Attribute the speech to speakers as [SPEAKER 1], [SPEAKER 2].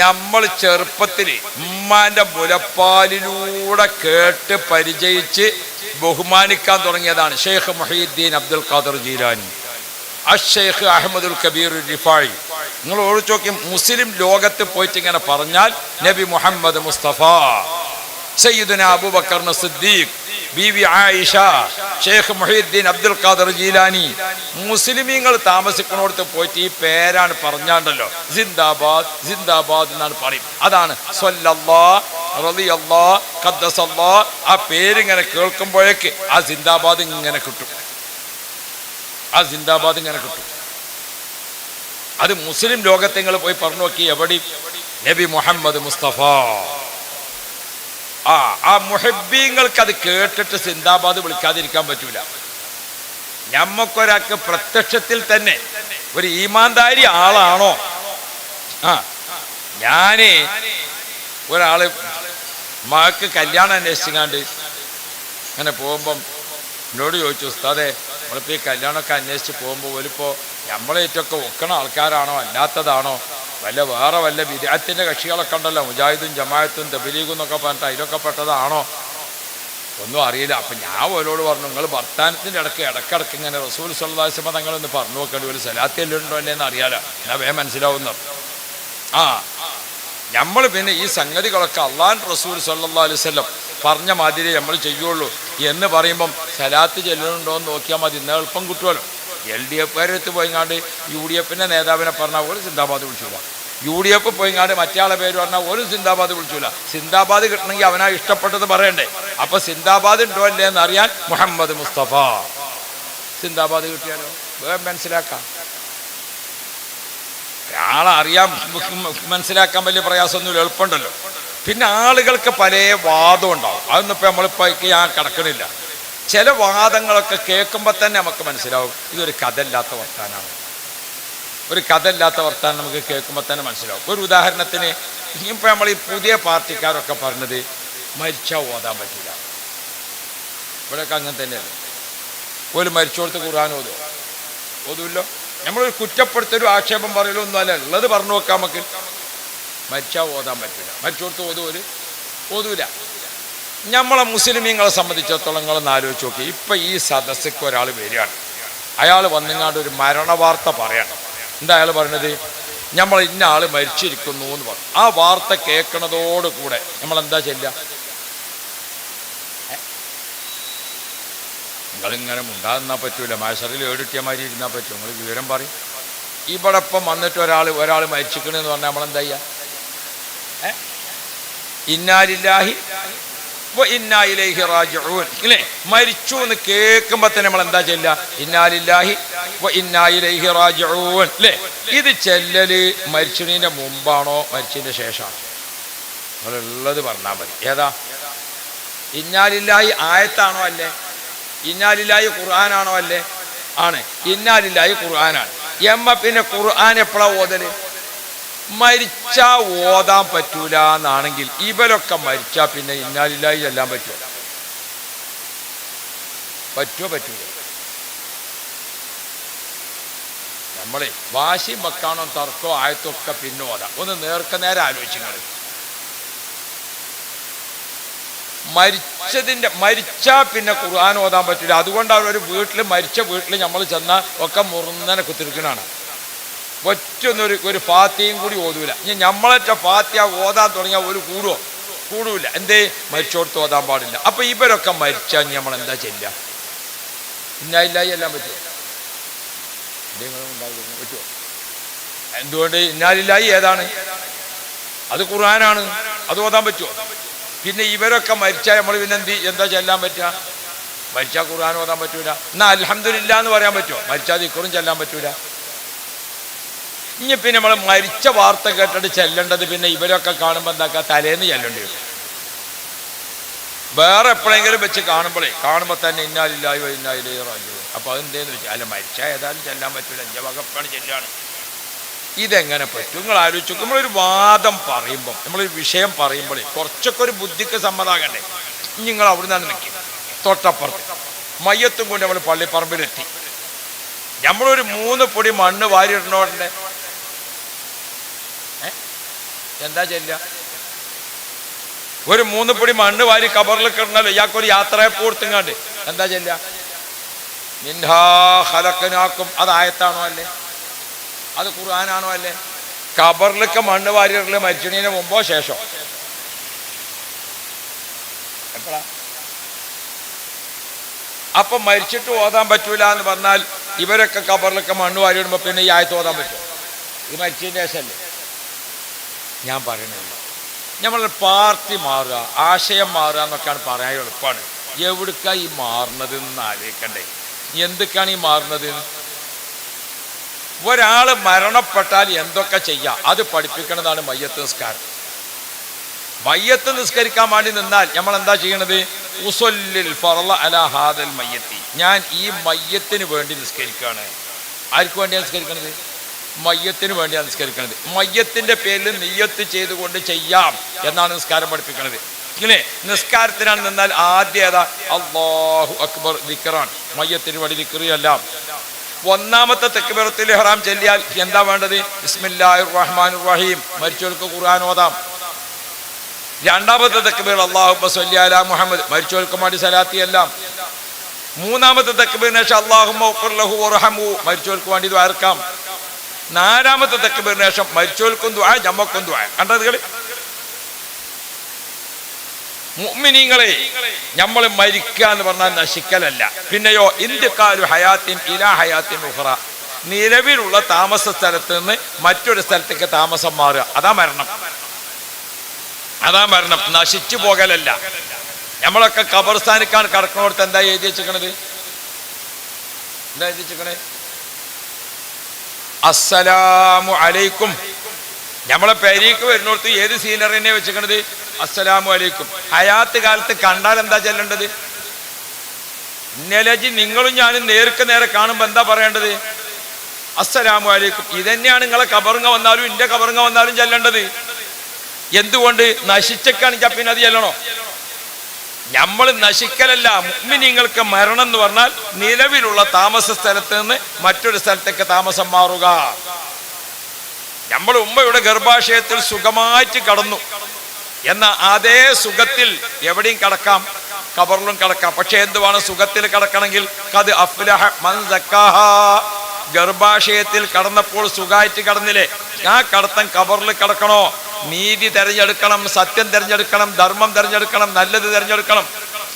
[SPEAKER 1] നമ്മൾ ചെറുപ്പത്തിൽ ഉമ്മാന്റെ മുലപ്പാലിലൂടെ കേട്ട് പരിചയിച്ച് ബഹുമാനിക്കാൻ തുടങ്ങിയതാണ് ഷെയ്ഖ് മുഹീദ്ദീൻ അബ്ദുൽ ഖാദർ ജീലാനി. അഷേഖ് അഹമ്മദുൽ കബീർ റിഫായി. നിങ്ങൾ ഓടിച്ചു നോക്കി മുസ്ലിം ലോകത്ത് പോയിട്ട് ഇങ്ങനെ പറഞ്ഞാൽ നബി മുഹമ്മദ് മുസ്തഫ സയ്യിദുന അബൂബക്കർ സിദ്ദീഖ് ബീവി ആയിഷ ഷേഖ് മുഹീദ്ദീൻ അബ്ദുൽ ഖാദർ ജീലാനി. മുസ്ലിമീങ്ങൾ താമസിക്കുന്നിടത്ത് പോയിട്ട് ഈ പേരാണ് പറഞ്ഞാണ്ടല്ലോ. ജിന്ദാബാദ് ജിന്ദാബാദ് എന്നാണ് പറയും. അതാണ് ആ പേരിങ്ങനെ കേൾക്കുമ്പോഴേക്ക് ആ ജിന്ദാബാദ് ഇങ്ങനെ കിട്ടും. ആ ജിന്ദാബാദ് ഇങ്ങനെ കിട്ടും. അത് മുസ്ലിം ലോകത്തെങ്ങൾ പോയി പറഞ്ഞു നോക്കി എവിടെ നബി മുഹമ്മദ് മുസ്തഫ. ആ ആ മുഹബീങ്ങൾക്ക് അത് കേട്ടിട്ട് സിന്ദാബാദ് വിളിക്കാതിരിക്കാൻ പറ്റൂല. ഞമ്മക്കൊരാൾക്ക് പ്രത്യക്ഷത്തിൽ തന്നെ ഒരു ഈമാന്താരി ആളാണോ? ആ ഞാൻ ഒരാൾ മകക്ക് കല്യാണം അന്വേഷിച്ചാണ്ട് അങ്ങനെ പോകുമ്പം എന്നോട് ചോദിച്ചു ഉസ്താദെ നമ്മളിപ്പോൾ ഈ കല്യാണമൊക്കെ അന്വേഷിച്ച് പോകുമ്പോൾ പോലിപ്പോൾ നമ്മളേറ്റൊക്കെ ഒക്കണ ആൾക്കാരാണോ? അല്ലാത്തതാണോ? വല്ല വേറെ വല്ല വിദ്യാത്തിന്റെ കക്ഷികളൊക്കെ ഉണ്ടല്ലോ. മുജാഹിദും ജമായത്തും തബലീഗും എന്നൊക്കെ പറഞ്ഞിട്ട് അതിലൊക്കെ പെട്ടതാണോ? ഒന്നും അറിയില്ല. അപ്പം ഞാൻ ഓരോട് പറഞ്ഞു നിങ്ങൾ വർത്താനത്തിന്റെ ഇടയ്ക്ക് ഇടക്കിടക്ക് ഇങ്ങനെ റസൂൽ സല്ലാസ്മ തങ്ങളൊന്ന് പറഞ്ഞു നോക്കേണ്ടി ഒരു സലാത്തില്ലുണ്ടോ അല്ലേ എന്ന് അറിയാലോ. ഞാൻ വേഗം മനസ്സിലാവുന്നു. ആ നമ്മൾ പിന്നെ ഈ സംഗതികളൊക്കെ അള്ളാൻ റസൂൽ സല്ലാ അലുസല്ലം പറഞ്ഞ മാതിരി നമ്മൾ ചെയ്യുള്ളൂ. എന്ന് പറയുമ്പം സലാത്ത് ചെല്ലുന്നുണ്ടോ എന്ന് നോക്കിയാൽ മതി. എളുപ്പം കിട്ടുമല്ലോ. എൽ ഡി എഫുകാരത്ത് പോയിങ്ങാണ്ട് യു ഡി എഫിന്റെ നേതാവിനെ പറഞ്ഞാൽ ഒരു സിന്ദാബാദ് വിളിച്ചൂല. യു ഡി എഫ് പോയിങ്ങാണ്ട് മറ്റേ പേര് പറഞ്ഞാൽ ഒരു സിന്ദാബാദ് വിളിച്ചൂല. സിന്ദാബാദ് കിട്ടണമെങ്കിൽ അവനാ ഇഷ്ടപ്പെട്ടത് പറയണ്ടേ? അപ്പോൾ സിന്ദാബാദ് ഉണ്ടോ അല്ലേ എന്ന് അറിയാൻ മുഹമ്മദ് മുസ്തഫ. സിന്ദാബാദ് കിട്ടിയാലോ? വേഗം മനസ്സിലാക്കാം. ആളെ മനസ്സിലാക്കാൻ വലിയ പ്രയാസമൊന്നുമില്ല എളുപ്പമുണ്ടല്ലോ. പിന്നെ ആളുകൾക്ക് പല വാദം ഉണ്ടാവും. അതൊന്നും ഇപ്പം നമ്മളിപ്പോൾ ഞാൻ കിടക്കണില്ല. ചില വാദങ്ങളൊക്കെ കേൾക്കുമ്പോൾ തന്നെ നമുക്ക് മനസ്സിലാവും. ഇതൊരു കഥയില്ലാത്ത വർത്താനാണ്. ഒരു കഥയില്ലാത്ത വർത്താനം നമുക്ക് കേൾക്കുമ്പോൾ തന്നെ മനസ്സിലാവും. ഒരു ഉദാഹരണത്തിന് ഇനിയിപ്പോൾ നമ്മൾ ഈ പുതിയ പാർട്ടിക്കാരൊക്കെ പറഞ്ഞത് മരിച്ചാൽ ഓതാൻ പറ്റില്ല. ഇവിടെയൊക്കെ അങ്ങനെ തന്നെയല്ലേ? ഒരു മരിച്ചോടത്ത് ഖുർആൻ ഓതോ ഓതുമല്ലോ നമ്മളൊരു കുറ്റപ്പെടുത്തൊരു ആക്ഷേപം പറയലോ ഒന്നും അല്ല. ഉള്ളത് പറഞ്ഞു നോക്കാം നമുക്ക്. മരിച്ചാൽ ഓതാൻ പറ്റില്ല. മരിച്ചോടത്ത് ഓതും ഒരു? ഓതൂല. നമ്മളെ മുസ്ലിമീങ്ങളെ സംബന്ധിച്ചിടത്തോളം നിങ്ങളൊന്ന് ആലോചിച്ച് നോക്കി. ഇപ്പം ഈ സദസ്സക്ക് ഒരാൾ വരികയാണ്. അയാൾ വന്നിങ്ങാണ്ട് ഒരു മരണ വാർത്ത പറയണം. എന്താ അയാൾ പറയണത്? നമ്മൾ ഇന്ന ആൾ മരിച്ചിരിക്കുന്നു എന്ന് പറഞ്ഞു ആ വാർത്ത കേൾക്കണതോടുകൂടെ നമ്മൾ എന്താ ചെല്ലുക? നിങ്ങളിങ്ങനെ ഉണ്ടാകുന്നാൽ പറ്റൂല. മാഷറിൽ ഏടിട്ടിയ മാതിരി ഇരുന്നാൽ പറ്റും. നിങ്ങൾ വിവരം പറയും. ഇവിടെ ഇപ്പം വന്നിട്ട് ഒരാൾ ഒരാൾ മരിച്ചിക്കണെന്ന് പറഞ്ഞാൽ നമ്മളെന്താ ചെയ്യുക ഇന്നാലില്ലാഹി ഇല്ലേ? മരിച്ചു എന്ന് കേൾക്കുമ്പോൾ തന്നെ നമ്മൾ എന്താ ചെല്ലുക ഇന്നാലില്ലാഹി ഇന്നായിലേഹി റാജിഊൻ. അല്ലേ ഇത് ചെല്ലല് മരിച്ചതിന്റെ മുമ്പാണോ? മരിച്ചതിന്റെ ശേഷമാണോ? നമ്മളുള്ളത് പറഞ്ഞാൽ മതി. ഏതാ? ഇന്നാലില്ലായി ആയത്താണോ അല്ലേ? ഇന്നാലില്ലായി ഖുർആനാണോ അല്ലേ? ആണ്. ഇന്നാലില്ലായി ഖുർആനാണ്. എമ്മ പിന്നെ ഖുർആൻ എപ്പോഴാ ഓതൽ? മരിച്ചാ ഓതാൻ പറ്റൂല എന്നാണെങ്കിൽ ഇവരൊക്കെ മരിച്ചാ പിന്നെ ഇന്നാലില്ലായി ചെല്ലാൻ പറ്റുമോ? പറ്റുമോ പറ്റൂല. നമ്മളെ വാശിയും വെക്കാണോ തർക്കോ ആയത്തൊക്കെ പിന്നെ ഓതാം. ഒന്ന് നേർക്ക് നേരെ ആലോചിച്ചുങ്ങൾ മരിച്ചതിന്റെ മരിച്ചാ പിന്നെ ഖുർആൻ ഓതാൻ പറ്റില്ല അതുകൊണ്ടാണ് ഒരു വീട്ടിൽ മരിച്ച വീട്ടിൽ നമ്മൾ ചെന്നാൽ ഒക്കെ മുറുന്നനെ കുത്തിരിക്കണാണ്. ഒറ്റൊന്നൊരു ഒരു ഫാത്തിയും കൂടി ഓതൂല. ഇനി നമ്മളൊറ്റ ഫാത്തിയ ഓതാൻ തുടങ്ങിയ ഒരു കൂടുവോ? കൂടൂല എന്തേ? മരിച്ചോടത്ത് ഓതാൻ പാടില്ല. അപ്പൊ ഇവരൊക്കെ മരിച്ചാൽ നമ്മൾ എന്താ ചെല്ലുക ഇന്നായില്ലായി എല്ലാം പറ്റുമോ പറ്റുമോ എന്തുകൊണ്ട്? ഇന്നാലില്ലായി ഏതാണ്? അത് ഖുർആനാണ്. അത് ഓതാൻ പറ്റുമോ പിന്നെ ഇവരൊക്കെ മരിച്ചാൽ നമ്മൾ പിന്നെ എന്ത് എന്താ ചെല്ലാൻ പറ്റുക മരിച്ചാൽ ഖുർആൻ ഓതാൻ പറ്റൂല. എന്നാ അലഹമില്ല എന്ന് പറയാൻ പറ്റുമോ മരിച്ചാൽ ഇക്കുറും ചെല്ലാൻ പറ്റൂല. ഇനി പിന്നെ നമ്മൾ മരിച്ച വാർത്ത കേട്ടിട്ട് ചെല്ലേണ്ടത് പിന്നെ ഇവരൊക്കെ കാണുമ്പോൾ എന്താക്കുക തലേന്ന് ചെല്ലേണ്ടി വരും. വേറെ എപ്പോഴെങ്കിലും വെച്ച് കാണുമ്പോഴേ കാണുമ്പോൾ തന്നെ ഇന്നാലില്ലായോ ഇന്നായില്ലേ റാജു അപ്പോൾ അതെന്തേന്ന് വെച്ചാൽ അല്ല മരിച്ച ഏതായാലും ചെല്ലാൻ പറ്റില്ല എന്റെ വകപ്പാണ് ചെല്ലാണ് ഇതെങ്ങനെ പറ്റും? നിങ്ങൾ ആലോചിച്ചു നമ്മളൊരു വാദം പറയുമ്പോൾ നമ്മളൊരു വിഷയം പറയുമ്പോഴേ കുറച്ചൊക്കെ ഒരു ബുദ്ധിക്ക് സമ്മതാകണ്ടേ? നിങ്ങൾ അവിടെ നിന്നാണ് നിൽക്കും തൊട്ടപ്പുറത്ത്. മയ്യത്തും കൊണ്ട് നമ്മൾ പള്ളിപ്പറമ്പിലെത്തി. നമ്മളൊരു മൂന്ന് പൊടി മണ്ണ് വാരിയിടണോടെ എന്താ ചെല്ല ഒരു മൂന്ന് പിടി മണ്ണ് വാരി കബറിൽ കിടണല്ലോ ഇയാൾക്കൊരു യാത്രയെ പൂർത്തിങ്ങാണ്ട്. എന്താ ചെല്ല മിൻഹാ ഹലക്കനാക്കും അത് ആയത്താണോ അല്ലേ? അത് ഖുർആനാണോ അല്ലേ? കബറിലൊക്കെ മണ്ണ് വാരിയിടൽ മരിച്ചണീന് മുമ്പോ ശേഷോ? അപ്പൊ മരിച്ചിട്ട് ഓതാൻ പറ്റൂല എന്ന് പറഞ്ഞാൽ ഇവരൊക്കെ കബറിലൊക്കെ മണ്ണ് വാരിയിടുമ്പോ പിന്നെ ഈ ആയത്ത് ഓതാൻ പറ്റും ഇത് മരിച്ചതിന് ശേഷമല്ലേ ഞാൻ പറയണില്ല നമ്മൾ പാർട്ടി മാറുക ആശയം മാറുക എന്നൊക്കെയാണ് പറയാൻ എളുപ്പമാണ് എവിടേക്കാണ് ഈ മാറുന്നത് എന്ന് ആലോചിക്കണ്ടേ. എന്തൊക്കെയാണ് ഈ മാറുന്നത്? ഒരാൾ മരണപ്പെട്ടാൽ എന്തൊക്കെ ചെയ്യാം? അത് പഠിപ്പിക്കുന്നതാണ് മയ്യത്ത് നിസ്കാരം. മയ്യത്ത് നിസ്കരിക്കാൻ വേണ്ടി നിന്നാൽ നമ്മൾ എന്താ ചെയ്യണത്? ഉസൊല്ലിൽ ഫറല അല ഹാദൽ മയ്യത്തി. ഞാൻ ഈ മയ്യത്തിന് വേണ്ടി നിസ്കരിക്കുകയാണ് ആർക്ക് വേണ്ടിയാണ് നിസ്കരിക്കണത്? മയ്യത്തിന് വേണ്ടിയാണ് നിസ്കരിക്കുന്നത് മയ്യത്തിന്റെ പേരിൽ നെയ്യത്ത് ചെയ്തുകൊണ്ട് ചെയ്യാം എന്നാണ് നിസ്കാരം പഠിപ്പിക്കുന്നത് ഇങ്ങനെ നിസ്കാരത്തിനാണ് നിന്നാൽ ആദ്യം ഏതാ? അള്ളാഹു അക്ബർ ദിക്കറാണ് മയ്യത്തിന് വേണ്ടി ദിക്കറിയല്ല ഒന്നാമത്തെ തെക്കുബിറത്തിൽ ഹറാം ചെല്ലിയാൽ എന്താ വേണ്ടത്? ബിസ്മില്ലാഹിർ റഹ്മാൻ റഹീം മരിച്ചവർക്ക് ഖുർആൻ ഓതാം. രണ്ടാമത്തെ തെക്കുബീർ അള്ളാഹു സല്ലി അലാ മുഹമ്മദ്. മരിച്ചവർക്ക് വേണ്ടി സലാത്തി എല്ലാം. മൂന്നാമത്തെ തെക്കുബീറിന് ശേഷം അള്ളാഹു മരിച്ചവർക്ക് വേണ്ടി ദ്വാരക്കാം. നാലാമത്തെ തെക്കുബീറിന് ശേഷം മരിച്ചോൽക്കും ദ്വാ ജമ്മക്കും ദ്വാ കണ്ടത് കളി? മുഅ്മിനീങ്ങളെ നമ്മൾ മരിക്കുക എന്ന് പറഞ്ഞാൽ നശിക്കലല്ല പിന്നെയോ ഇന്ത്യക്കാരു ഹയാത്തിൻ ഇലാ ഹയാത്തിൻ ഉഹ്റ നിലവിലുള്ള താമസ സ്ഥലത്ത് നിന്ന് മറ്റൊരു സ്ഥലത്തേക്ക് താമസം മാറുക. അതാ മരണം. അതാ മരണം. നശിച്ചു പോകലല്ല. നമ്മളൊക്കെ കബർസ്ഥാനിക്കാൻ കടക്കണോടത്ത് എന്താ എഴുതി വെച്ചിരിക്കണത്? എന്താ എഴുതി വെച്ചിരിക്കണേ അസ്സലാമു അലൈക്കും. നമ്മളെ പെരീക്ക് വരുന്നോർത്ത് ഏത് സീനറിനെ വെച്ചിരിക്കണത്? അസ്സലാമു അലൈക്കും. ഹയാത്ത് കാലത്ത് കണ്ടാൽ എന്താ ചെല്ലേണ്ടത്? നിലജി നിങ്ങളും ഞാനും നേർക്ക് നേരെ കാണുമ്പോൾ എന്താ പറയേണ്ടത്? അസ്സലാമു അലൈക്കും. ഇതന്നെയാണ് നിങ്ങളെ കബറുങ്ങ വന്നാലും എന്റെ കബറുങ്ങ വന്നാലും ചെല്ലേണ്ടത്. എന്തുകൊണ്ട്? നശിച്ചക്കാണെങ്കിൽ പിന്നെ അത് ചെല്ലണോ? നമ്മൾ നശിക്കലല്ല മുഗ്മിനിങ്ങൾക്ക് മരണം എന്ന് പറഞ്ഞാൽ നിലവിലുള്ള താമസ സ്ഥലത്ത് നിന്ന് മറ്റൊരു സ്ഥലത്തേക്ക് താമസം മാറുക. നമ്മൾ ഉമ്മയുടെ ഗർഭാശയത്തിൽ സുഖമായിട്ട് കടന്നു. എന്ന അതേ സുഖത്തിൽ എവിടെയും കടക്കാം കബറിലും കടക്കാം. പക്ഷെ എന്തുവാണ് സുഖത്തിൽ കടക്കണമെങ്കിൽ? കത് അഫ്ലഹ മൻ സക്കാഹ. ഗർഭാശയത്തിൽ കടന്നപ്പോൾ സുഖമായിട്ട് കടന്നില്ലേ? ആ കടത്തം കബറിൽ കടക്കണോ? നീതി തെരഞ്ഞെടുക്കണം സത്യം തെരഞ്ഞെടുക്കണം ധർമ്മം തെരഞ്ഞെടുക്കണം നല്ലത് തെരഞ്ഞെടുക്കണം.